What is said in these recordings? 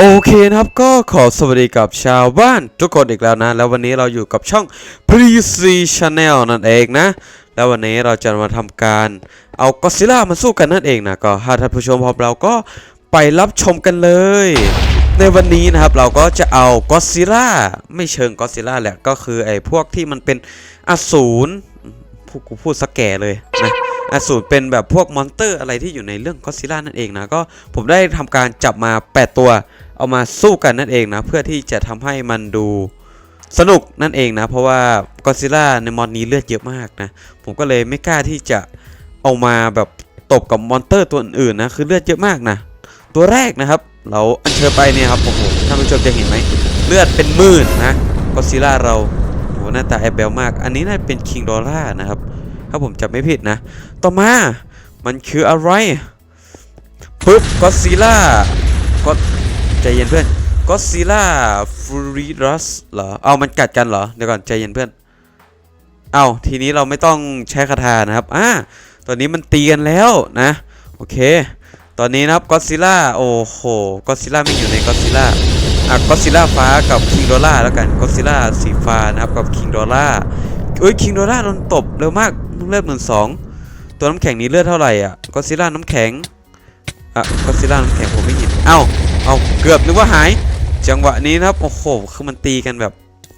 โอเคนะครับก็ขอสวัสดีกับชาวบ้านทุกคนอีกแล้วนะ แล้ววันนี้เราอยู่กับช่อง p r e c Channel นั่นเองนะ แล้ววันนี้เราจะมาทำการเอาก็ซิล่ามาสู้กันนั่นเองนะก็ถ้าท่านผู้ชมพร้อมเราก็ไปรับชมกันเลย ในวันนี้นะครับเราก็จะเอาก็ซิล่าไม่เชิงก็ซิล่าแหละก็คือไอ้พวกที่มันเป็นอสูรพูดกูพูดสแก่เลยนะอสูรเป็นแบบพวกมอนสเตอร์อะไรที่อยู่ในเรื่องก็ซิล่านั่นเองนะก็ผมได้ทำการจับมา 8 ตัว เอามาสู้กันนั่นเองนะ เพื่อที่จะทำให้มันดูสนุกนั่นเองนะ เพราะว่าก็ซิล่าในมอนนี้เลือดเยอะมากนะ ผมก็เลยไม่กล้าที่จะเอามาแบบตบกับมอนเตอร์ตัวอื่นนะ คือเลือดเยอะมากนะ ตัวแรกนะครับ เราอัญเชิญไปเนี่ยครับโอ้โหท่านผู้ชมจะเห็นไหมเลือดเป็นหมื่นนะก็ซิล่าเราโหหน้าตาแอบเบลมาก อันนี้น่าเป็นคิงดอล่านะครับ ถ้าผมจำไม่ผิดนะ ต่อมามันคืออะไรปึ๊บก็ซิล่าก็ ใจเย็นเพื่อนก็ซิล่าฟูริรัสเหรอ เอามันกัดกันเหรอ เดี๋ยวก่อนใจเย็นเพื่อน เอาทีนี้เราไม่ต้องใช้คาถานะครับอ่าตอนนี้มันตีกันแล้วนะ โอเค ตอนนี้นะครับก็ซิล่าโอ้โหก็ซิล่าไม่อยู่ในก็ซิล่าอะก็ซิล่าฟ้ากับคิงดอล่าแล้วกันก็ซิล่าสีฟ้านะครับกับคิงดอล่าเอ้ยคิงดอล่าโดนตบเร็วมากเลือดหมื่นสองตัวน้ำแข็งนี้เลือดเท่าไหร่อะก็ซิล่าน้ำแข็งอะก็ซิล่าน้ำแข็งผมไม่เห็นเอ้า เอาเกือบนึกว่าหาย จังหวะนี้นะครับโอ้โหคือมันตีกันแบบ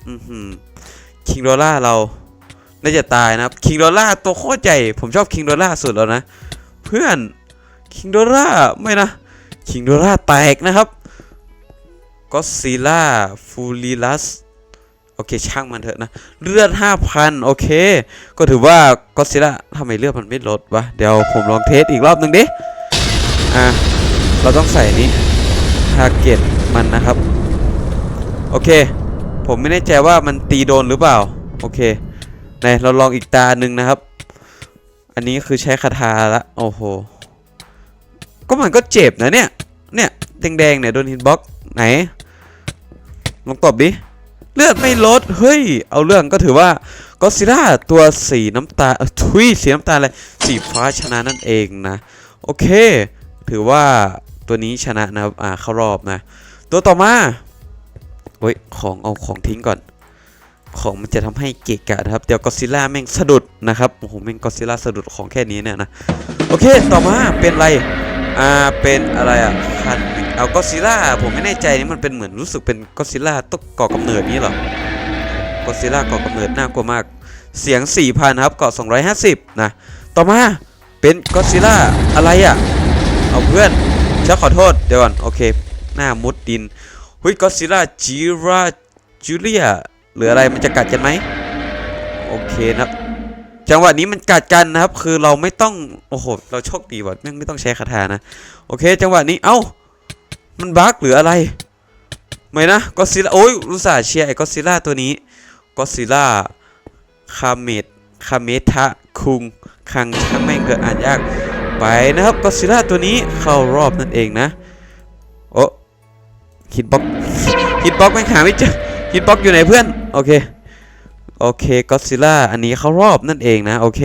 อือหือคิงดอล่าเราน่าจะตายนะครับคิงดอล่าตัวโคตรใหญ่ผมชอบคิงดอล่าสุดแล้วนะ เพื่อนคิงดอล่าไม่นะคิงดอล่าแตกนะครับก็ซิล่าฟูลิลัสโอเคช่างมันเถอะนะเลือด5,000 โอเค ก็ถือว่าก็ซิล่าทำไมเลือดมันไม่ลดวะ เดี๋ยวผมลองเทสอีกรอบหนึ่งดิ อะ เราต้องใส่นี้าร์เก็ตมันนะครับ โอเค ผมไม่แน่ใจว่ามันตีโดนหรือเปล่า โอเคไหนเราลองอีกตาหนึ่งนะครับ อันนี้คือใช้คาถาละ โอ้โห ก็มันก็เจ็บนะเนี่ย เนี่ยแดงๆเนี่ยโดนฮิตบ็อกไหน ลองตบดิ เลือดไม่ลด เฮ้ย เอาเรื่องก็ถือว่าก็ซิล่าตัวสีน้ำตาเออทุยสีน้ำตาอะไร สีฟ้าชนะนั่นเองนะ โอเค ถือว่า ตัวนี้ชนะนะครับอ่าเข้ารอบนะ ตัวต่อมาเฮ้ยของเอาของทิ้งก่อน ของมันจะทำให้เกะกะนะครับ เดี๋ยวก็ซิล่าแม่งสะดุดนะครับโอ้โหแม่งก็ซิล่าสะดุดของแค่นี้เนี่ยนะโอเคต่อมาเป็นอะไรอ่าเป็นอะไรอะคันเอาก็ซิล่าผมไม่แน่ใจนี่มันเป็นเหมือนรู้สึกเป็นก็ซิล่าต้นก่อกำเนิดนี้หรอก็ซิล่าก่อกำเนิดน่ากลัวมาก เสียง 4,000ครับเกาะ250 นะ ต่อมาเป็นก็ซิล่าอะไรอะ เอาเพื่อน ฉันขอโทษ เดี๋ยวก่อน โอเค หน้ามุดดินหุยก็ซิล่าจิราจูเลียหรืออะไรมันจะกัดกันไหมโอเคนะจังหวะนี้มันกัดกันนะครับ คือเราไม่ต้องโอ้โหเราโชคดีว่ะแม่งไม่ต้องใช้คาถานะ โอเค จังหวะนี้เอ้า มันบั๊กหรืออะไรไม่นะก็ซิล่าโอ้ยรู้สาเชียร์ไอ้ก็ซิล่าตัวนี้ก็ซิล่าคาเมดคาเมทะคุงคังช่างแม่งเกิดอ่านยาก ไปนะครับก็ซิล่าตัวนี้เข้ารอบนั่นเองนะ โอ้ฮิตบ็อกฮิตบ็อกแม่งหาไม่เจอฮิตบ็อกอยู่ไหนเพื่อน โอเค โอเคก็ซิล่าอันนี้เข้ารอบนั่นเองนะ โอเค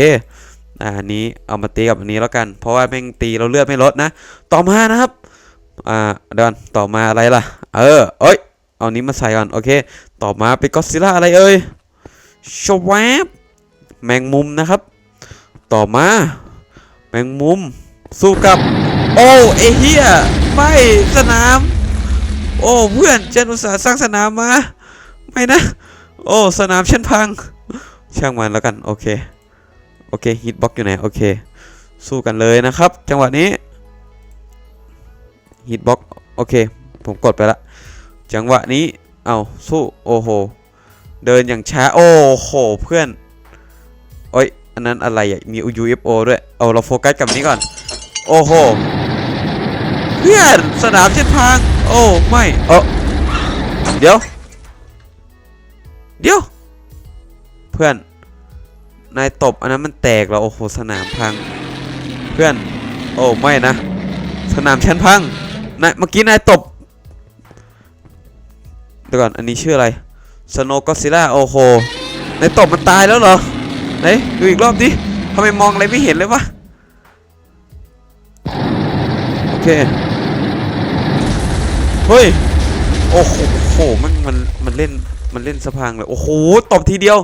อันนี้เอามาตีกับอันนี้แล้วกัน เพราะว่าแม่งตีเราเลือดไม่ลดนะ ต่อมานะครับ อ่าเดินต่อมาอะไรล่ะ เออ เอ้ย เอานี้มาใส่ก่อน โอเค ต่อมาเป็นก็ซิลล่าอะไรเอ่ยชวบแมงมุมนะครับ ต่อมา แมงมุม สู้กับ โอ้เอเฮียไม่สนาม โอ้เพื่อนฉันอุตส่าห์สร้างสนามมา ไม่นะ โอ้สนามฉันพัง ช่างมันแล้วกันโอเค โอเคฮิตบ็อกอยู่ไหนโอเค สู้กันเลยนะครับ จังหวะนี้ฮิตบ็อกโอเค ผมกดไปละ จังหวะนี้เอาสู้โอ้โห เดินอย่างช้า โอ้โห เพื่อน โอ้ย อันนั้นอะไรอะ มี UFO ด้วย เอาเราโฟกัสกับนี้ก่อน โอ้โห เพื่อนสนามเส้นทาง โอ้ ไม่เออเดี๋ยว เดี๋ยว เพื่อน นายตบ อันนั้นมันแตกแล้ว โอ้โห สนามพัง เพื่อน โอ้ ไม่นะ สนามชั้นพัง นาย เมื่อกี้นายตบ เดี๋ยวก่อน อันนี้ชื่ออะไรสโนก็ซิล่า โอ้โห นายตบมันตายแล้วเหรอ ไหนดูอีกรอบดิทำไมมองอะไรไม่เห็นเลยวะโอเคเฮ้ยโอ้โหมันมันมันเล่นมันเล่นสะพางเลยโอ้โหตบทีเดียว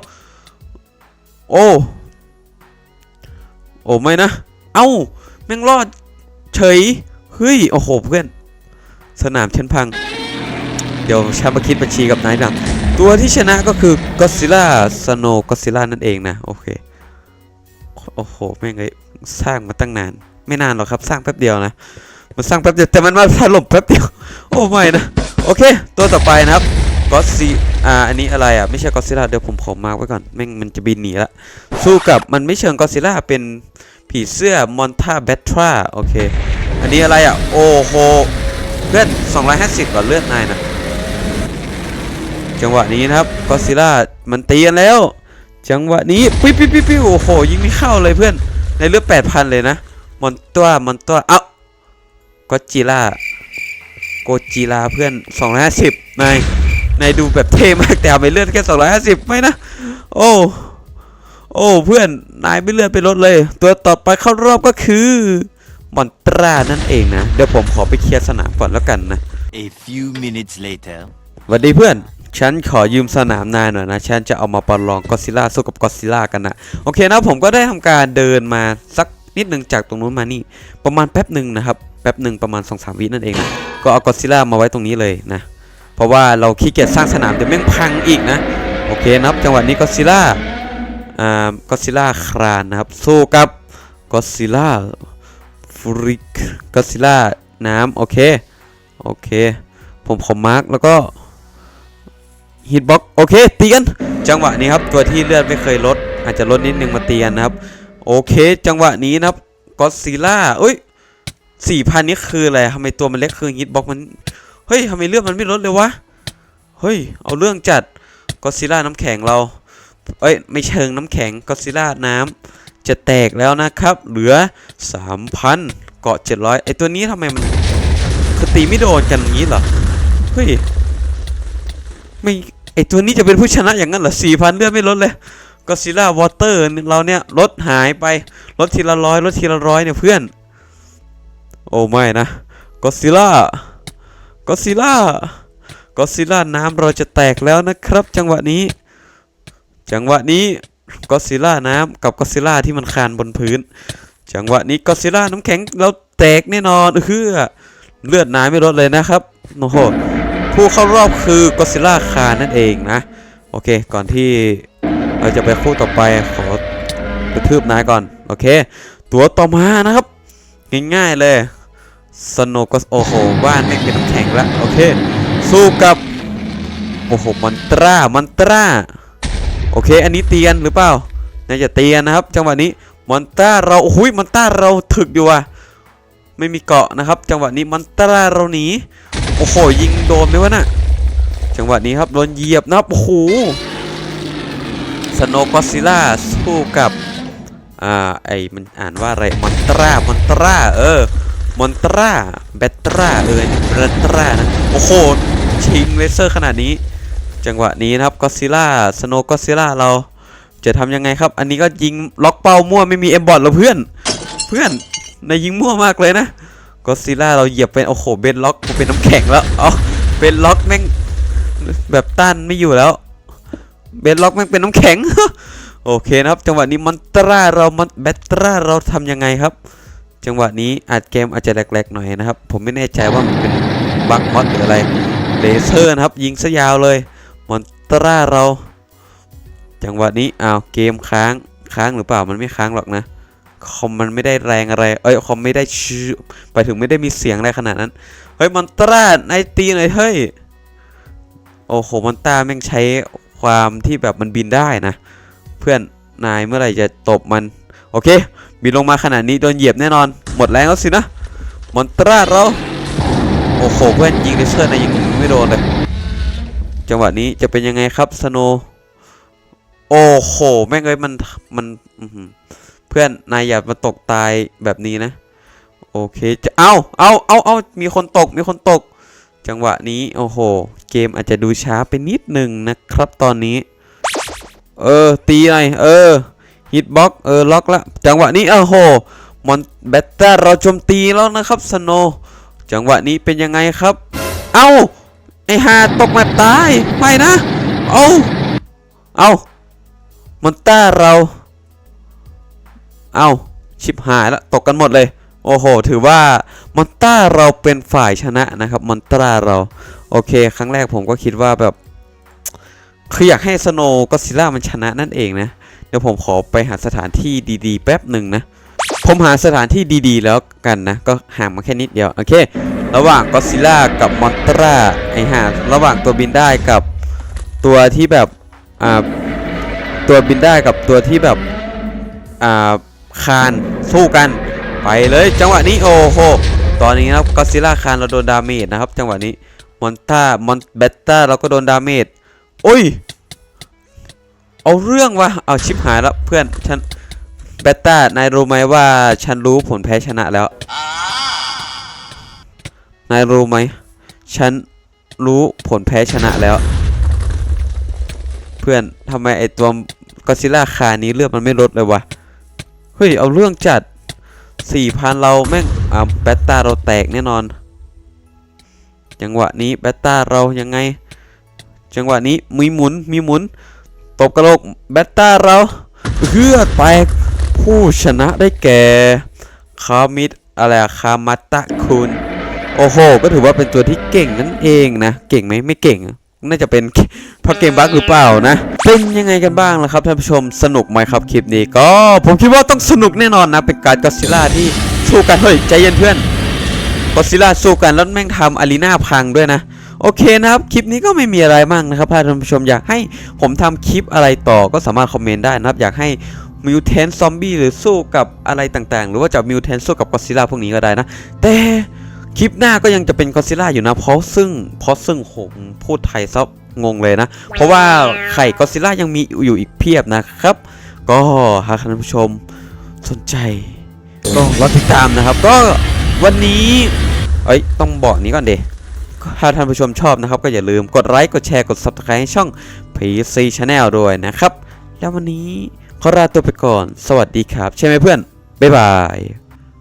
โอ้โอ้ไม่นะเอ้าแม่งรอดเฉยเฮ้ยโอ้โหเพื่อนสนามฉันพัง เดี๋ยวแชามาคิดบัญชีกับนายดัง ตัวที่ชนะก็คือก็ซิล่าสโนก็ซิล่านั่นเองนะ โอเค โอ้โห แม่งเลยสร้างมาตั้งนาน ไม่นานหรอกครับสร้างแป๊บเดียวนะ มันสร้างแป๊บเดียวแต่มันมาถล่มแป๊บเดียว โอ้ไม่นะ โอเค ตัวต่อไปนะครับก็ซีอ่าอันนี้อะไรอะ ไม่ใช่ก็ซิล่าเดี๋ยวผมขอมาไว้ก่อนแม่งมันจะบินหนีละ สู้กับมันไม่เชิงก็ซิล่าเป็นผีเสื้อมอนทาเบทราโอเค อันนี้อะไรอะ โอ้โหเลือด250กว่าเลือดนายนะ จังหวะนี้นะครับก็ซิล่ามันตีกันแล้ว จังหวะนี้ปิ๊บปิ๊บปิ๊บปิ๊บโอ้โหยิงไม่เข้าเลยเพื่อนในเลือด8,000เลยนะมอนตัวมอนตัวเอ้าก็จิล่าโกจิลาเพื่อน250นายนายดูแบบเท่มากแต่เอาไปเลือดแค่250ไม่นะโอ้โอ้เพื่อนนายไม่เลือดไปลดเลย ตัวต่อไปเข้ารอบก็คือมอนตรานั่นเองนะ เดี๋ยวผมขอไปเคลียร์สนามก่อนแล้วกันนะ A few minutes later. สวัสดีเพื่อน ฉันขอยืมสนามนายหน่อยนะ ฉันจะเอามาประลองก็ซิล่าสู้กับก็ซิล่ากันนะโอเคนะผมก็ได้ทำการเดินมาสักนิดหนึ่งจากตรงนู้นมานี่ ประมาณแป๊บหนึ่งนะครับ แป๊บหนึ่งประมาณ2อสวินั่นเองนะก็เอาก็ซิล่ามาไว้ตรงนี้เลยนะ เพราะว่าเราขี้เกียจสร้างสนามเดี๋ยวแม่งพังอีกนะ โอเคนะครับจังหวะนี้ก็ซิล่าอ่าก็ซิล่าครานนะครับสู้กับก็ซิล่าฟริกก็ซิล่าน้ำโอเคโอเค ผมขอมาร์กแล้วก็ ฮิตบ็อกโอเคตีกัน จังหวะนี้ครับตัวที่เลือดไม่เคยลด อาจจะลดนิดนึงมาเตีกันนะครับ โอเค จังหวะนี้นะครับก็ซิล่าเอ้ยสี่พันนี้คืออะไรทำไมตัวมันเล็กคือฮิตบ็อกมันเฮ้ยทำไมเลือดมันไม่ลดเลยวะเฮ้ยเอาเรื่องจัดก็ซิล่าน้ำแข็งเราเอ้ยไม่เชิงน้ำแข็งก็ซิล่าน้ำจะแตกแล้วนะครับ เหลือ3,000เกาะ700ไอตัวนี้ทำไมมันคือตีไม่โดนกันอย่างนี้เหรอเฮ้ยไม่ อตัวนี้จะเป็นผู้ชนะอย่างนั้นเหรอ4,000เลือดไม่ลดเลยก็ซิล่าวอเตอร์เราเนี่ยลดหายไปลดทีละร้อยลดทีละร้อยเนี่ยเพื่อน โอ้ไม่นะก็ซิล่าก็ซิล่าก็ซิล่าน้ำเราจะแตกแล้วนะครับ จังหวะนี้ จังหวะนี้ก็ซิล่าน้ำกับก็ซิล่าที่มันคานบนพื้น จังหวะนี้ก็ซิล่าน้ำแข็งเราแตกแน่นอนเฮือเลือดนายไม่ลดเลยนะครับโอ้โห ผู้เข้ารอบคือก็ซิล่าคานนั่นเองนะ โอเค ก่อนที่เราจะไปคู่ต่อไปขอกระทืบนายก่อน โอเค ตัวต่อมานะครับ ง่ายๆเลยสโนก็โอ้โหบ้านไม่เป็นน้ำแข็งแล้วโอเค สู้กับ โอ้โหมอนตรามอนตราโอเค อันนี้เตียนหรือเปล่าน่าจะเตียนนะครับ จังหวะนี้มอนตราเราโอ้ยมอนตราเราถึกอยู่ว่ะไม่มีเกาะนะครับ จังหวะนี้มอนตราเราหนี โอ้โหยิงโดนไหมวะน่ะจังหวะนี้ครับโดนเหยียบนะครับโอ้โหสโนกอซิล่าสู้กับอ่าไอมันอ่านว่าอะไรมอนตรามอนตราเออมอนตราแบตตราเออแบตตรานะโอ้โหชิงเลเซอร์ขนาดนี้ จังหวะนี้นะครับก็ซิล่าสโนก็ซิล่าเราจะทำยังไงครับ อันนี้ก็ยิงล็อกเป้ามั่วไม่มีเอ็มบอทแล้วเพื่อน เพื่อนนายยิงมั่วมากเลยนะ ก็ซิล่าเราเหยียบเป็นโอ้โหเบนล็อกกูเป็นน้ำแข็งแล้วเอาเบนล็อกแม่งแบบต้านไม่อยู่แล้วเบนล็อกแม่งเป็นน้ำแข็งโอเคนะครับจังหวะนี้มอนตราเรามอนแบตตราเราทำยังไงครับ จังหวะนี้อาจเกมอาจจะแหลกๆหน่อยนะครับ ผมไม่แน่ใจว่ามันเป็นบั๊กมอดหรืออะไรเลเซอร์นะครับ ยิงซะยาวเลยมอนตราเรา จังหวะนี้อ้าวเกมค้างค้างหรือเปล่ามันไม่ค้างหรอกนะ คอมมันไม่ได้แรงอะไร เอ้ยคอมไม่ได้ชื่อไปถึงไม่ได้มีเสียงอะไรขนาดนั้น เฮ้ยมอนตราในตีหน่อยเฮ้ย โอ้โหมอนตราแม่งใช้ความที่แบบมันบินได้นะ เพื่อนนายเมื่อไหร่จะตบมัน โอเคบินลงมาขนาดนี้โดนเหยียบแน่นอน หมดแรงแล้วสินะ มอนตราเรา โอ้โหเพื่อนยิงเลเซอร์นายยิงไม่โดนเลย จังหวะนี้จะเป็นยังไงครับสโนโอ้โหแม่งเอ้ยมันมันอื เพื่อนนายอย่ามาตกตายแบบนี้นะ โอเคจะเอาเอาเอาเอามีคนตกมีคนตก จังหวะนี้โอ้โห เกมอาจจะดูช้าไปนิดหนึ่งนะครับตอนนี้ เออ ตีหน่อยเออฮิตบ็อกเออล็อกละจังหวะนี้โอ้โหมอนแบตเตอร์เราโจมตีแล้วนะครับสโนจังหวะนี้เป็นยังไงครับ เอาไอหาตกแมปตายไม่นะ เอาเอามอนต้าเรา เอาชิบหายแล้วตกกันหมดเลย โอ้โห ถือว่ามอนต้าเราเป็นฝ่ายชนะนะครับมอนต้าเรา โอเค ครั้งแรกผมก็คิดว่าแบบคืออยากให้สโนก็ซิล่ามันชนะนั่นเองนะ เดี๋ยวผมขอไปหาสถานที่ดีๆ แป๊บหนึ่งนะ ผมหาสถานที่ดีๆ แล้วกันนะ ก็ห่างมาแค่นิดเดียว โอเค ระหว่างก็ซิล่ากับมอนตราไอห่าระหว่างตัวบินได้กับตัวที่แบบอ่าตัวบินได้กับตัวที่แบบอ่า คานสู้กันไปเลยจังหวะนี้โอ้โหตอนนี้นะครับก็ซิล่าคานเราโดนดาเมจนะครับจังหวะนี้มอนต้ามอนเบตต้าเราก็โดนดาเมจโอ้ยเอาเรื่องวะเอาชิปหายแล้วเพื่อนฉันเบตต้านายรู้ไหมว่าฉันรู้ผลแพ้ชนะแล้วนายรู้ไหมฉันรู้ผลแพ้ชนะแล้ว เพื่อนทำไมไอตัวก็ซิล่าคานี้เลือดมันไม่ลดเลยวะ เฮ้ย เอาเรื่องจัดสี่พันเราแม่งอ่าแบตตาเราแตกแน่นอน จังหวะนี้แบตตาเรายังไง จังหวะนี้มีหมุนมีหมุนตบกระโหลกแบตตาเราเพื่อแตกผู้ชนะได้แก่คามิดอะไรคามัตตะคุณ โอ้โห ก็ถือว่าเป็นตัวที่เก่งนั่นเองนะ เก่งไหมไม่เก่ง น่าจะเป็นเพราะเกมบั๊กหรือเปล่านะ เป็นยังไงกันบ้างล่ะครับท่านผู้ชมสนุกไหมครับคลิปนี้ก็ผมคิดว่าต้องสนุกแน่นอนนะเป็นการก็ซิล่าที่สู้กันเฮ้ยใจเย็นเพื่อนก็ซิล่าสู้กันแล้วแม่งทำอารีนาพังด้วยนะโอเคนะครับ คลิปนี้ก็ไม่มีอะไรมากนะครับถ้าท่านผู้ชมอยากให้ผมทำคลิปอะไรต่อก็สามารถคอมเมนต์ได้นะครับ อยากให้มิวเทนซอมบี้หรือสู้กับอะไรต่างๆ หรือว่าจะมิวเทนสู้กับก็ซิล่าพวกนี้ก็ได้นะ แต่ คลิปหน้าก็ยังจะเป็นก็ซิล่าอยู่นะ เพราะซึ่งเพราะซึ่งผมพูดไทยซะงงเลยนะ เพราะว่าไข่ก็ซิล่ายังมีอยู่อีกเพียบนะครับ ก็หากท่านผู้ชมสนใจก็รอติดตามนะครับ ก็วันนี้เอ้ยต้องบอกนี้ก่อนเดถ้าท่านผู้ชมชอบนะครับ ก็อย่าลืมกดไลค์กดแชร์กด subscribe ให้ช่อง PC Channel ด้วยนะครับ แล้ววันนี้ขอลาตัวไปก่อน สวัสดีครับ ใช่ไหมเพื่อน บ๊ายบาย